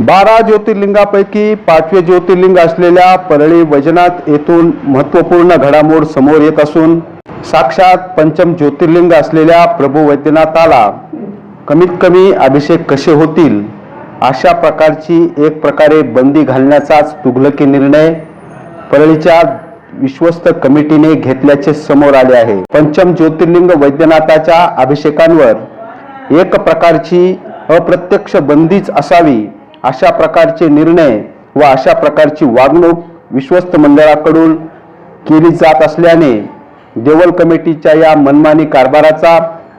बारा ज्योतिर्लिंगापैकी पाचवे ज्योतिर्लिंग असलेल्या परळी वैजनाथ येथून महत्त्वपूर्ण घडामोड समोर येत असून साक्षात पंचम ज्योतिर्लिंग असलेल्या प्रभू वैद्यनाथाला कमीत कमी अभिषेक कसे होतील अशा प्रकारची एक प्रकारे बंदी घालण्याचाच तुघलकी निर्णय परळीच्या विश्वस्त कमिटीने घेतल्याचे समोर आले आहे. पंचम ज्योतिर्लिंग वैद्यनाथाच्या अभिषेकांवर एक प्रकारची अप्रत्यक्ष बंदीच असावी अशा प्रकारचे निर्णय व अशा प्रकारची वागणूक विश्वस्त मंडळाकडून केली जात असल्याने देवल कमिटीच्या या मनमानी कारभाराचा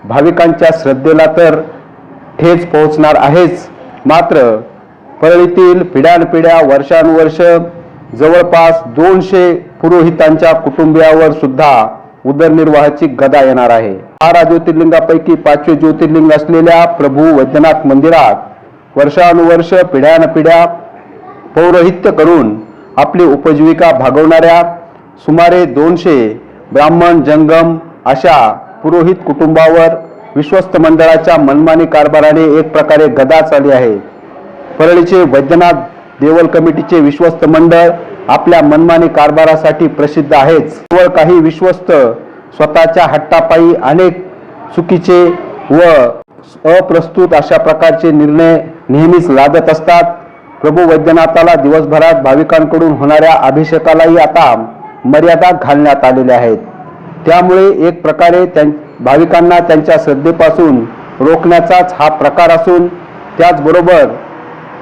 भाविकांच्या श्रद्धेला तर ठेच पोहोचणार आहेच. मात्र परळीतील पिढ्यानपिढ्या वर्षानुवर्ष जवळपास दोनशे पुरोहितांच्या कुटुंबियावर सुद्धा उदरनिर्वाहाची गदा येणार आहे. बारा ज्योतिर्लिंगापैकी पाचवे ज्योतिर्लिंग असलेल्या प्रभू वैद्यनाथ मंदिरात वर्षानुवर्ष पिढ्यानपिढ्या पौरोहित्य करून आपली उपजीविका भागवणाऱ्या सुमारे दोनशे ब्राह्मण जंगम अशा पुरोहित कुटुंबावर विश्वस्त मंडळाच्या मनमानी कारभाराने एक प्रकारे गदा चालली आहे. परळीचे वैद्यनाथ देवल कमिटीचे विश्वस्त मंडळ आपल्या मनमानी कारभारासाठी प्रसिद्ध आहेच. केवळ काही विश्वस्त स्वतःच्या हट्टापायी अनेक चुकीचे व अप्रस्तुत अशा प्रकारचे निर्णय नेहमीच लादत असतात. प्रभू वैद्यनाथाला दिवसभरात भाविकांकडून होणाऱ्या अभिषेकालाही आता मर्यादा घालण्यात आलेल्या आहेत. त्यामुळे एक प्रकारे त्यां भाविकांना त्यांच्या श्रद्धेपासून रोखण्याचाच हा प्रकार असून त्याचबरोबर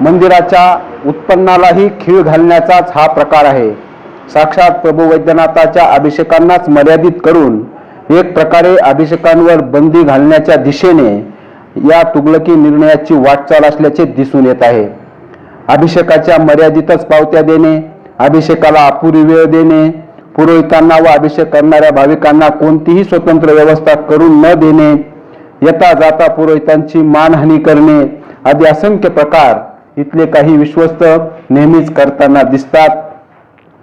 मंदिराच्या उत्पन्नालाही खीळ घालण्याचाच हा प्रकार आहे. साक्षात प्रभू वैद्यनाथाच्या अभिषेकांनाच मर्यादित करून एक प्रकारे अभिषेकांवर बंदी घालण्याच्या दिशेने या तुगलकी निर्णयाची वाटचाल असल्याचे दिसून येत आहे. अभिषेकाच्या मर्यादितच पावत्या देणे अभिषेकाला अपुरी वेळ देणे पुरोहितांना व अभिषेक करणाऱ्या भाविकांना कोणतीही स्वतंत्र व्यवस्था करून न देणे येता जाता पुरोहितांची मानहानी करणे आदी असंख्य प्रकार इथले काही विश्वस्त नेहमीच करताना दिसतात.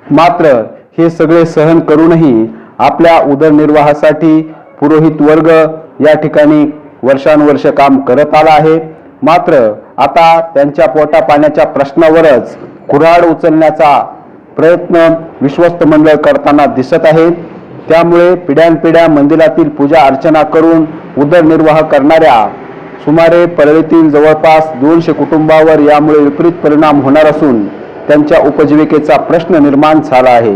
मात्र हे सगळे सहन करूनही आपल्या उदरनिर्वाहासाठी पुरोहित वर्ग या ठिकाणी वर्षानुवर्ष काम करत आला आहे. मात्र आता त्यांच्या पोटा पाण्याच्या प्रश्नावरच कुऱ्हाड उचलण्याचा प्रयत्न विश्वस्त मंडळ करताना दिसत आहे. त्यामुळे पिढ्यानपिढ्या मंदिरातील पूजा अर्चना करून उदरनिर्वाह करणाऱ्या सुमारे परळीतील जवळपास दोनशे कुटुंबावर यामुळे विपरीत परिणाम होणार असून त्यांच्या उपजीविकेचा प्रश्न निर्माण झाला आहे.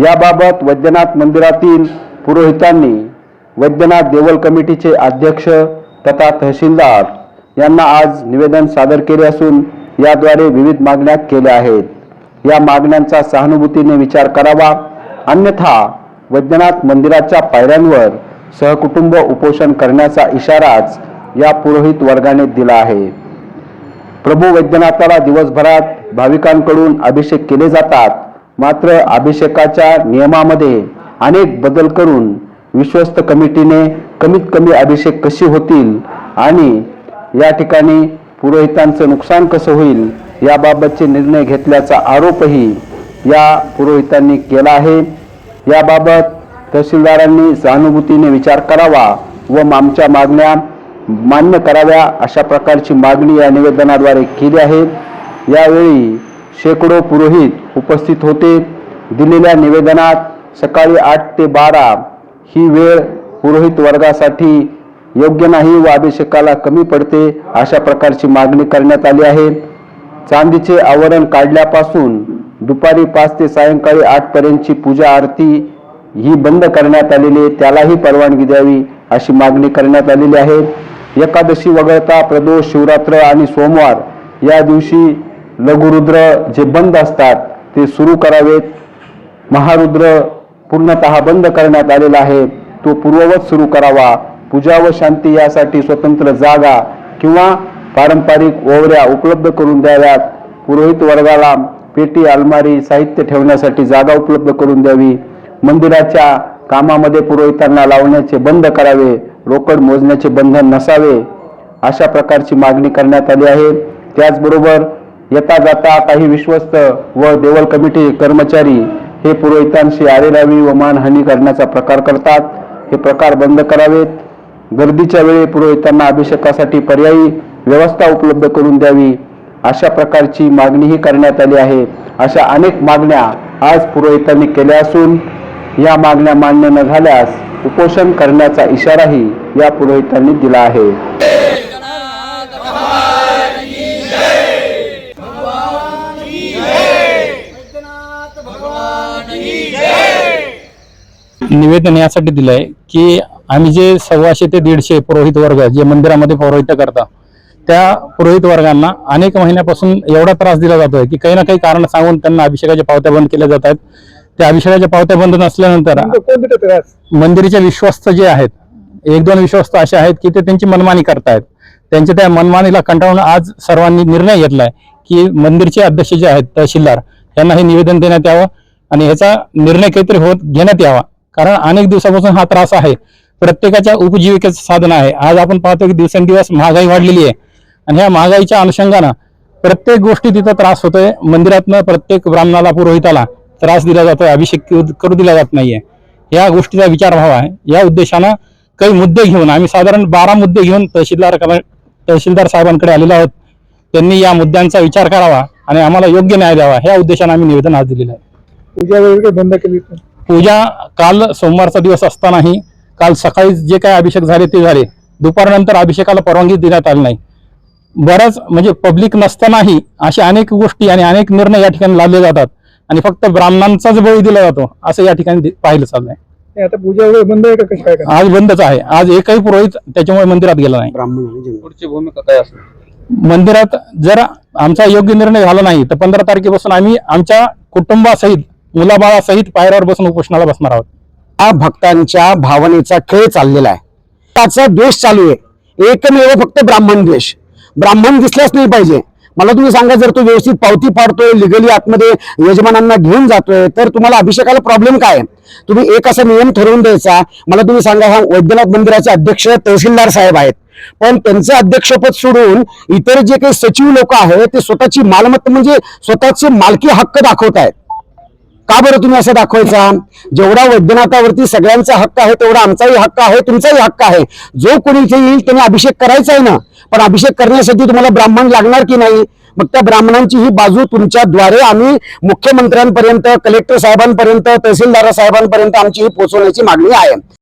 याबाबत वैद्यनाथ मंदिरातील पुरोहितांनी वैद्यनाथ देवल कमिटीचे अध्यक्ष तथा तहसीलदार यांना आज निवेदन सादर केले असून याद्वारे विविध मागण्या केल्या आहेत. या मागण्यांचा सहानुभूतीने विचार करावा. अन्यथा वैद्यनाथ मंदिराच्या पायऱ्यांवर सहकुटुंब उपोषण करण्याचा इशाराच या पुरोहित वर्गाने दिला आहे. प्रभू वैद्यनाथाला दिवसभरात भाविकांकडून अभिषेक केले जातात. मात्र अभिषेकाच्या नियमामध्ये अनेक बदल करून विश्वस्त कमिटीने कमीत कमी अभिषेक कशी होतील आणि या ठिकाणी पुरोहितांचं नुकसान कसं होईल याबाबतचे निर्णय घेतल्याचा आरोपही या पुरोहितांनी केला आहे. याबाबत तहसीलदारांनी सहानुभूतीने विचार करावा व आमच्या मागण्या मान्य कराव्या अशा प्रकारची मागणी या निवेदनाद्वारे केली आहे. यावेळी शेकडो पुरोहित उपस्थित होते. दिलेल्या निवेदनात सकाळी आठ ते बारा ही वेळ पुरोहित वर्गासाठी योग्य नाही व अभिषेकाला कमी पडते अशा प्रकारची मागणी करण्यात आली आहे. चांदीचे आवरण काढल्यापासून दुपारी पाच ते सायंकाळी आठपर्यंतची पूजा आरती ही बंद करण्यात आलेली आहे. त्यालाही परवानगी द्यावी अशी मागणी करण्यात आलेली आहे. एकादशी वगळता प्रदोष शिवरात्र आणि सोमवार या दिवशी लघुरुद्र जे बंद असतात ते सुरू करावेत. महारुद्र पूर्णतः बंद करण्यात आलेला आहे. तो पूर्ववत सुरू करावा. पूजा व शांती यासाठी स्वतंत्र जागा किंवा पारंपरिक ओवऱ्या उपलब्ध करून द्याव्यात. पुरोहित वर्गाला पेटी अलमारी साहित्य ठेवण्यासाठी जागा उपलब्ध करून द्यावी. मंदिराच्या कामामध्ये पुरोहितांना लावण्याचे बंद करावे. रोकड मोजण्याचे बंधन नसावे. अशा प्रकारची मागणी करण्यात आली आहे. त्याचबरोबर येता जाता काही विश्वस्त व देवल कमिटी कर्मचारी हे पुरोहितांशी आरेरावी व मानहानी करण्याचा प्रकार करतात. हे प्रकार बंद करावेत. गर्दीच्या वेळी पुरोहितांना अभिषेकासाठी पर्यायी व्यवस्था उपलब्ध करून द्यावी. अशा प्रकारची मागणीही करण्यात आली आहे. अशा अनेक मागण्या आज पुरोहितांनी केल्या असून या मागण्या मान्य न झाल्यास उपोषण करण्याचा इशाराही या पुरोहितांनी दिला आहे. निवेदन यासाठी दिलंय की आम्ही जे सव्वाशे ते दीडशे पुरोहित वर्ग जे मंदिरामध्ये पौरोहित करता त्या पुरोहित वर्गांना अनेक महिन्यापासून एवढा त्रास दिला जातोय की काही ना काही कारण सांगून त्यांना अभिषेकाच्या पावत्या बंद केल्या जात आहेत त्या अभिषेकाच्या पावत्या बंद नसल्यानंतर मंदिराचे विश्वस्त जे आहेत एक दोन विश्वस्त असे आहेत की ते त्यांची मनमानी करतायत. त्यांच्या त्या मनमानीला कंटाळून आज सर्वांनी निर्णय घेतलाय की मंदिरचे अध्यक्ष जे आहेत तहसीलदार यांना हे निवेदन देण्यात यावं आणि ह्याचा निर्णय काहीतरी होत घेण्यात यावा. कारण अनेक दिवसापासून हा त्रास आहे. प्रत्येकाच्या उपजीविकेचं साधन आहे. आज आपण पाहतो की दिवसेंदिवस महागाई वाढलेली आहे. आणि ह्या महागाईच्या अनुषंगानं प्रत्येक गोष्टी तिथं त्रास होतोय. मंदिरातनं प्रत्येक ब्राह्मणाला पुरोहिताला त्रास दिला जातोय. अभिषेक करू- दिला जात नाहीये. या गोष्टीचा विचार व्हावा. या उद्देशानं काही मुद्दे घेऊन आम्ही साधारण बारा मुद्दे घेऊन तहसीलदार तहसीलदार साहेबांकडे आलेलो आहोत. त्यांनी या मुद्द्यांचा विचार करावा आणि आम्हाला योग्य न्याय द्यावा. या उद्देशानं आम्ही निवेदन आज दिलेलं आहे. उद्या वगैरे बंद केली पूजा काल सोमवारचा दिवस असतानाही काल सकाळी जे काय अभिषेक झाले ते झाले. दुपारनंतर अभिषेकाला परवानगी देण्यात आली नाही. बरंच म्हणजे पब्लिक नसतानाही अशा अनेक गोष्टी आणि अनेक निर्णय या ठिकाणी लादले जातात. आणि फक्त ब्राह्मणांचाच बळी दिला जातो असं या ठिकाणी पाहिलं चाललंय. आता पूजा बंद आहे का? कसं काय का आज बंदच आहे. आज एकही पुरोहित त्याच्यामुळे मंदिरात गेला नाही. पुढची भूमिका काय असेल मंदिरात जर आमचा योग्य निर्णय झाला नाही तर पंधरा तारखेपासून आम्ही आमच्या कुटुंबासहित मुलाबाळासहित पायऱ्यावर बसून उपोषणाला बसणार आहोत. हा भक्तांच्या भावनेचा खेळ चाललेला आहे. त्याचा द्वेष चालू आहे. एकमेव फक्त ब्राह्मण द्वेष. ब्राह्मण दिसलाच नाही पाहिजे. मला तुम्ही सांगा जर तो व्यवस्थित पावती पाडतोय लिगली आतमध्ये यजमानांना घेऊन जातोय तर तुम्हाला अभिषेकाला प्रॉब्लेम काय आहे? तुम्ही एक असा नियम ठरवून द्यायचा. मला तुम्ही सांगा हा वैद्यनाथ मंदिराचे अध्यक्ष तहसीलदार साहेब आहेत. पण त्यांचं अध्यक्षपद सोडून इतर जे काही सचिव लोक आहेत ते स्वतःची मालमत्ता म्हणजे स्वतःचे मालकी हक्क दाखवत आहेत का बरं तुम्ही असं दाखवायचा? जेवढा वैद्यनाथावरती सगळ्यांचा हक्क आहे तेवढा आमचाही हक्क आहे तुमचाही हक्क आहे. जो कोणी इथे येईल त्यांनी अभिषेक करायचा आहे ना. पण अभिषेक करण्यासाठी तुम्हाला ब्राह्मण लागणार की नाही? मग त्या ब्राह्मणांची ही बाजू तुमच्याद्वारे आम्ही मुख्यमंत्र्यांपर्यंत कलेक्टर साहेबांपर्यंत तहसीलदार साहेबांपर्यंत आमची ही पोहोचवण्याची मागणी आहे.